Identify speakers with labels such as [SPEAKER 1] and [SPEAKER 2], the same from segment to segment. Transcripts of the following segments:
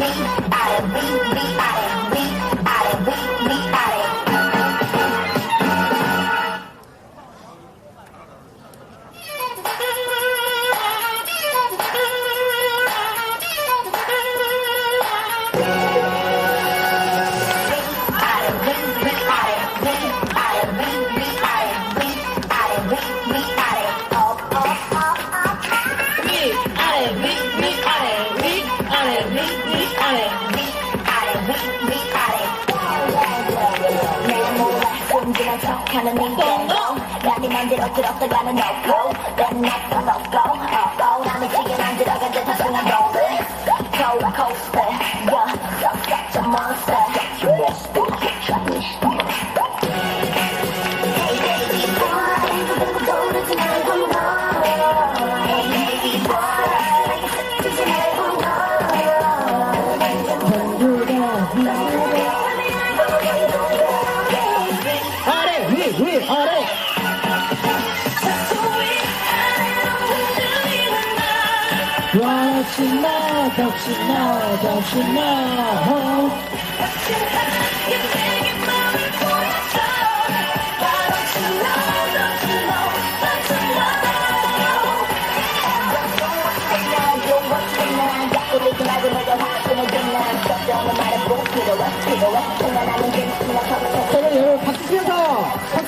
[SPEAKER 1] 위,
[SPEAKER 2] 하는 인간도 남이 만들어 들었다가는 없고 맨날 써놓고 없고 남이 지게 만들어간 듯한 순간 동들 Cold coaster Yeah Suck such a monster
[SPEAKER 3] 위위 아래 와 신나 더 신나 더 신나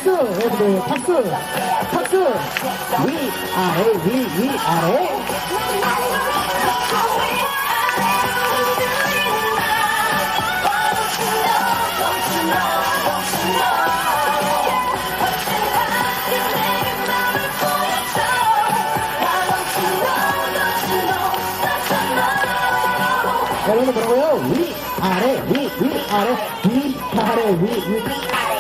[SPEAKER 3] 박수 여러분들. 박수. 박수. 위 아래 위 위 아래. 여러분 뭐라고요. 위 아래 위 위 아래. 위 아래 위 위